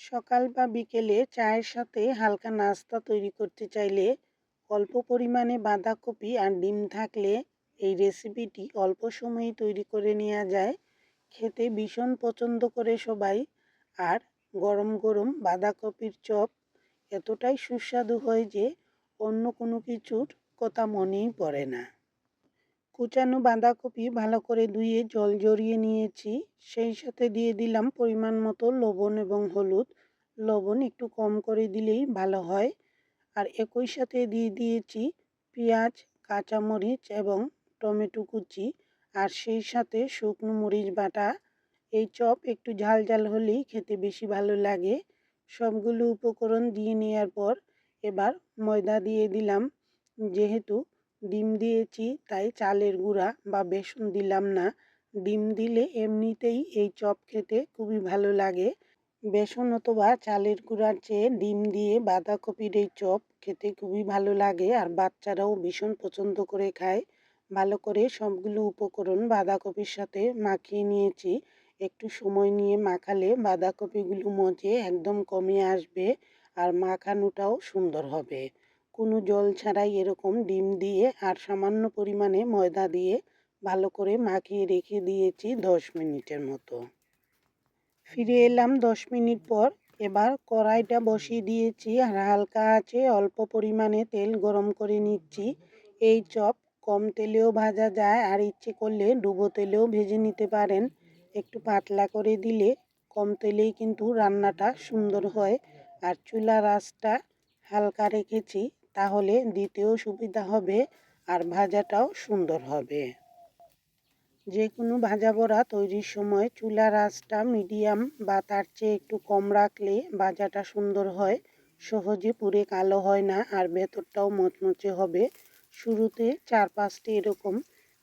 সকাল বা বিকেলে চায়ের সাথে হালকা নাস্তা তৈরি করতে চাইলে অল্প পরিমাণে বাঁধাকপি আর ডিম থাকলে এই রেসিপিটি অল্প সময়ে তৈরি করে নেওয়া যায়। খেতে ভীষণ পছন্দ করে সবাই। আর গরম গরম বাঁধাকপির চপ এতটাই সুস্বাদু হয় যে অন্য কোনো কিছুর কথা মনেই পড়ে না। কুচানো বাঁধাকপি ভালো করে ধুয়ে জল জড়িয়ে নিয়েছি। সেই সাথে দিয়ে দিলাম পরিমাণ মতো লবণ এবং হলুদ। লবণ একটু কম করে দিলেই ভালো হয়। আর একই সাথে দিয়ে দিয়েছি পেঁয়াজ, কাঁচামরিচ এবং টমেটো কুচি। আর সেই সাথে শুকনো মরিচ বাটা। এই চপ একটু ঝাল ঝাল হলেই খেতে বেশি ভালো লাগে। সবগুলো উপকরণ দিয়ে নেওয়ার পর এবার ময়দা দিয়ে দিলাম। যেহেতু ডিম দিয়েছি, তাই চালের গুঁড়া বা বেসন দিলাম না। ডিম দিলে এমনিতেই এই চপ খেতে খুবই ভালো লাগে। বেসন অথবা চালের গুঁড়ার চেয়ে ডিম দিয়ে বাঁধাকপির এই চপ খেতে খুবই ভালো লাগে আর বাচ্চারাও ভীষণ পছন্দ করে খায়। ভালো করে সবগুলো উপকরণ বাঁধাকপির সাথে মাখিয়ে নিয়েছি। একটু সময় নিয়ে মাখালে বাঁধাকপিগুলো মজে একদম কমে আসবে আর মাখানোটাও সুন্দর হবে। কোনো জল ছাড়াই এরকম ডিম দিয়ে আর সামান্য পরিমাণে ময়দা দিয়ে ভালো করে মাখিয়ে রেখে দিয়েছি দশ মিনিটের মতো। ফিরে এলাম দশ মিনিট পর। এবার কড়াইটা বসিয়ে দিয়েছি আর হালকা আছে, অল্প পরিমাণে তেল গরম করে নিচ্ছি। এই চপ কম তেলেও ভাজা যায় আর ইচ্ছে করলে ডুবো তেলেও ভেজে নিতে পারেন। একটু পাতলা করে দিলে কম তেলেই কিন্তু রান্নাটা সুন্দর হয়। আর চুলার আঁচটা হালকা রেখেছি। তাহলে দিতেও সুবিধা হবে আর ভাজাটাও সুন্দর হবে। যে কোনো ভাজা বড়া তৈরির সময় চুলার আঁচটা মিডিয়াম বা তার চেয়ে একটু কম রাখলে ভাজাটা সুন্দর হয়, সহজে পুড়ে কালো হয় না আর ভেতরটাও মচমচে হবে। শুরুতে চার পাঁচটি এরকম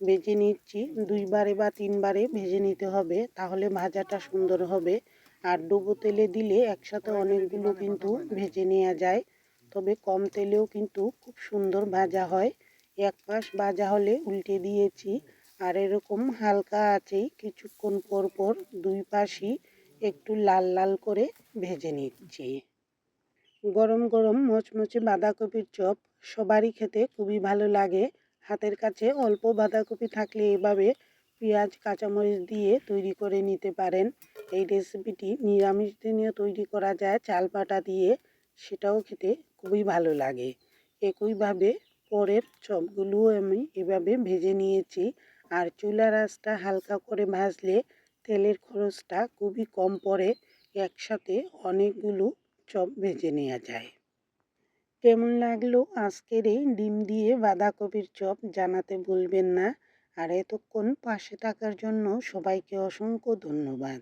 ভেজে নিচ্ছি, দুইবারে বা তিনবারে ভেজে নিতে হবে, তাহলে ভাজাটা সুন্দর হবে। আর ডুবো তেলে দিলে একসাথে অনেকগুলো কিন্তু ভেজে নেওয়া যায়। তবে কম তেলেও কিন্তু খুব সুন্দর ভাজা হয়। এক পাশ ভাজা হলে উল্টে দিয়েছি। আর এরকম হালকা আছেই কিছুক্ষণ পর পর দুই পাশই একটু লাল লাল করে ভেজে নিচ্ছি। গরম গরম মচমচে বাঁধাকপির চপ সবারই খেতে খুবই ভালো লাগে। হাতের কাছে অল্প বাঁধাকপি থাকলে এভাবে পেঁয়াজ, কাঁচামরিচ দিয়ে তৈরি করে নিতে পারেন। এই রেসিপিটি নিরামিষ দিনেও তৈরি করা যায় চাল পাটা দিয়ে। সেটাও খেতে খুবই ভালো লাগে। একইভাবে পরের চপগুলোও আমি এভাবে ভেজে নিয়েছি। আর চুলার আঁচটা হালকা করে ভাজলে তেলের খরচটা খুবই কম পড়ে, একসাথে অনেকগুলো চপ ভেজে নেওয়া যায়। কেমন লাগল আজকের এই ডিম দিয়ে বাঁধাকপির চপ জানাতে ভুলবেন না। আর এতক্ষণ পাশে থাকার জন্য সবাইকে অসংখ্য ধন্যবাদ।